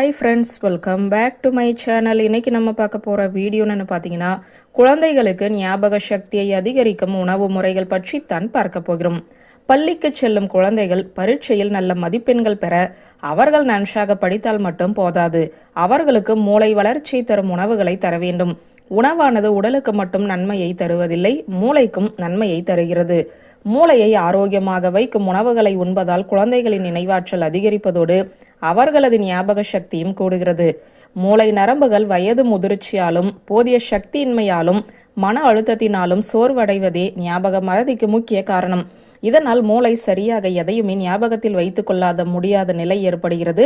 Hi friends welcome back to my channel இன்னைக்கு நம்ம பார்க்க போகிற வீடியோன்னு பார்த்தீங்கன்னா குழந்தைகளுக்கு ஞாபக சக்தியை அதிகரிக்கும் உணவு முறைகள் பற்றி தான் பார்க்க போகிறோம். பள்ளிக்கு செல்லும் குழந்தைகள் பரீட்சையில் நல்ல மதிப்பெண்கள் பெற அவர்கள் நன்றாக படித்தால் மட்டும் போதாது. அவர்களுக்கு மூளை வளர்ச்சி தரும் உணவுகளை தர வேண்டும். உணவானது உடலுக்கு மட்டும் நன்மையை தருவதில்லை மூளைக்கும் நன்மையை தருகிறது. மூளையை ஆரோக்கியமாக வைக்கும் உணவுகளை உண்பதால் குழந்தைகளின் நினைவாற்றல் அதிகரிப்பதோடு அவர்களது ஞாபக சக்தியும் கூடுகிறது. மூளை நரம்புகள் வயது முதிர்ச்சியாலும் போதிய சக்தியின்மையாலும் மன அழுத்தத்தினாலும் சோர்வடைவதே ஞாபக மறதிக்கு முக்கிய காரணம். இதனால் மூளை சரியாக எதையுமே ஞாபகத்தில் வைத்துக் கொள்ளாத முடியாத நிலை ஏற்படுகிறது.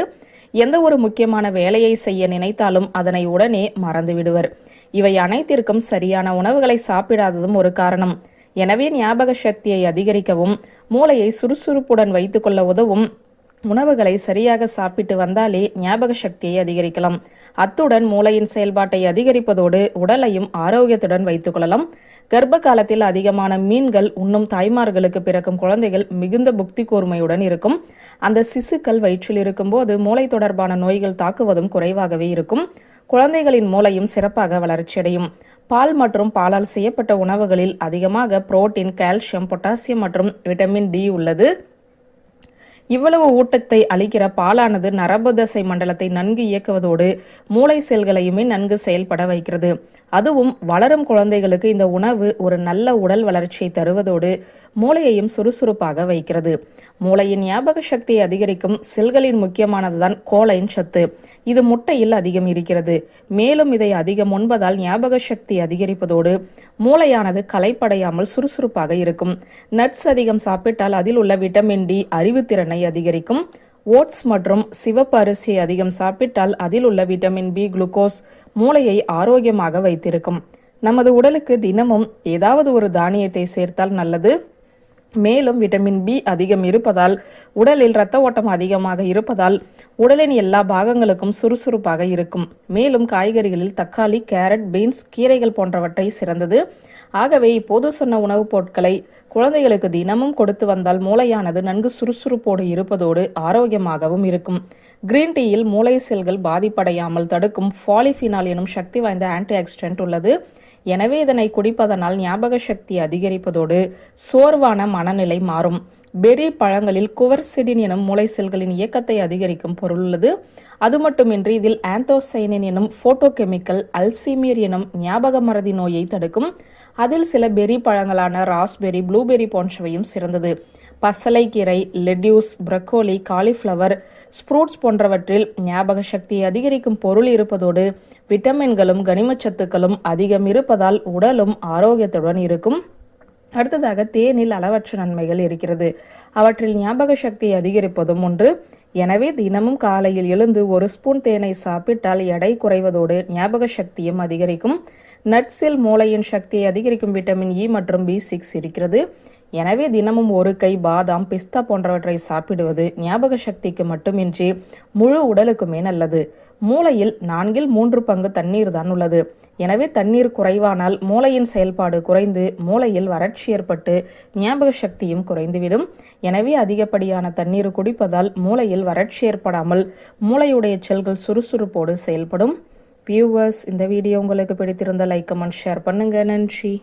எந்த ஒரு முக்கியமான வேலையை செய்ய நினைத்தாலும் அதனை உடனே மறந்து விடுவர். இவை அனைத்திற்கும் சரியான உணவுகளை சாப்பிடாததும் ஒரு காரணம். எனவே ஞாபக சக்தியை அதிகரிக்கவும் மூளையை சுறுசுறுப்புடன் வைத்துக்கொள்ள உதவும் உணவுகளை சரியாக சாப்பிட்டு வந்தாலே ஞாபக சக்தியை அதிகரிக்கலாம். அத்துடன் மூளையின் செயல்பாட்டை அதிகரிப்பதோடு உடலையும் ஆரோக்கியத்துடன் வைத்துக் கொள்ளலாம். கர்ப்ப காலத்தில் அதிகமான மீன்கள் உண்ணும் தாய்மார்களுக்கு பிறக்கும் குழந்தைகள் மிகுந்த புக்தி கூர்மையுடன் இருக்கும். அந்த சிசுக்கள் வயிற்றில் இருக்கும்போது மூளை தொடர்பான நோய்கள் தாக்குவதும் குறைவாகவே இருக்கும். குழந்தைகளின் மூளையும் சிறப்பாக வளர்ச்சியடையும். பால் மற்றும் பாலால் செய்யப்பட்ட உணவுகளில் அதிகமாக புரோட்டீன் கால்சியம் பொட்டாசியம் மற்றும் விட்டமின் டி உள்ளது. இவ்வளவு ஊட்டத்தை அளிக்கிற பாலானது நரம்பு தசை மண்டலத்தை நன்கு இயக்குவதோடு மூளை செல்களையுமே நன்கு செயல்பட வைக்கிறது. அதுவும் வளரும் குழந்தைகளுக்கு இந்த உணவு ஒரு நல்ல உடல் வளர்ச்சியை தருவதோடு மூளையையும் சுறுசுறுப்பாக வைக்கிறது. மூளையின் ஞாபக சக்தியை அதிகரிக்கும் செல்களின் முக்கியமானதுதான் கோலைன் சத்து. இது முட்டையில் அதிகம் இருக்கிறது. மேலும் இதை அதிகம் உண்பதால் ஞாபக சக்தி அதிகரிப்பதோடு மூளையானது களைப்படையாமல் சுறுசுறுப்பாக இருக்கும். நட்ஸ் அதிகம் சாப்பிட்டால் அதில் உள்ள விட்டமின் டி அறிவுத்திறனை அதிகரிக்கும். ஓட்ஸ் மற்றும் சிவப்பு அரிசியை அதிகம் சாப்பிட்டால் அதில் உள்ள விட்டமின் பி குளுக்கோஸ் மூளையை ஆரோக்கியமாக வைத்திருக்கும். நமது உடலுக்கு தினமும் ஏதாவது ஒரு தானியத்தை சேர்த்தால் நல்லது. மேலும் விட்டமின் பி அதிகம் இருப்பதால் உடலில் இரத்த ஓட்டம் அதிகமாக இருப்பதால் உடலின் எல்லா பாகங்களுக்கும் சுறுசுறுப்பாக இருக்கும். மேலும் காய்கறிகளில் தக்காளி கேரட் பீன்ஸ் கீரைகள் போன்றவற்றை சிறந்தது. ஆகவே இப்போது சொன்ன உணவுப் பொருட்களை குழந்தைகளுக்கு தினமும் கொடுத்து வந்தால் மூளையானது நன்கு சுறுசுறுப்போடு இருப்பதோடு ஆரோக்கியமாகவும் இருக்கும். கிரீன் டீயில் மூளை செல்கள் பாதிப்படையாமல் தடுக்கும் ஃபாலிஃபினால் எனும் சக்தி வாய்ந்த ஆன்டி ஆக்சிடென்ட் உள்ளது. எனவே இதனை குடிப்பதனால் ஞாபக சக்தி அதிகரிப்பதோடு சோர்வான மனநிலை மாறும். பெரி பழங்களில் குவர்சிடின் எனும் மூளை செல்களின் இயக்கத்தை அதிகரிக்கும் பொருள் உள்ளது. அது மட்டுமின்றி இதில் ஆந்தோசைனின் எனும் போட்டோகெமிக்கல் அல்சீமியர் எனும் ஞாபக மறதி நோயை தடுக்கும். அதில் சில பெரி பழங்களான ராஸ்பெரி ப்ளூபெரி போன்றவையும் சிறந்தது. பசலைக்கீரை லெட்யூஸ் பிரக்கோலி காலிஃப்ளவர் ஸ்ப்ரூட்ஸ் போன்றவற்றில் ஞாபக சக்தியை அதிகரிக்கும் பொருள் இருப்பதோடு விட்டமின்களும் கனிமச்சத்துக்களும் அதிகம் இருப்பதால் உடலும் ஆரோக்கியத்துடன் இருக்கும். அடுத்ததாக தேனில் அளவற்ற நன்மைகள் இருக்கிறது. அவற்றில் ஞாபக சக்தியை அதிகரிப்பதும் ஒன்று. எனவே தினமும் காலையில் எழுந்து ஒரு ஸ்பூன் தேனை சாப்பிட்டால் எடை குறைவதோடு ஞாபக சக்தியும் அதிகரிக்கும். நட்ஸில் மூளையின் சக்தியை அதிகரிக்கும் விட்டமின் இ மற்றும் பி சிக்ஸ் இருக்கிறது. எனவே தினமும் ஒரு கை பாதாம் பிஸ்தா போன்றவற்றை சாப்பிடுவது ஞாபக சக்திக்கு மட்டுமின்றி முழு உடலுக்குமே நல்லது. மூளையில் நான்கில் மூன்று பங்கு தண்ணீர் தான் உள்ளது. எனவே தண்ணீர் குறைவானால் மூளையின் செயல்பாடு குறைந்து மூளையில் வறட்சி ஏற்பட்டு ஞாபக சக்தியும் குறைந்துவிடும். எனவே அதிகப்படியான தண்ணீர் குடிப்பதால் மூளையில் வறட்சி ஏற்படாமல் மூளையுடைய செல்கள் சுறுசுறுப்போடு செயல்படும். வியூவர்ஸ் இந்த வீடியோ உங்களுக்கு பிடித்திருந்த லைக் கமெண்ட் ஷேர் பண்ணுங்க. நன்றி.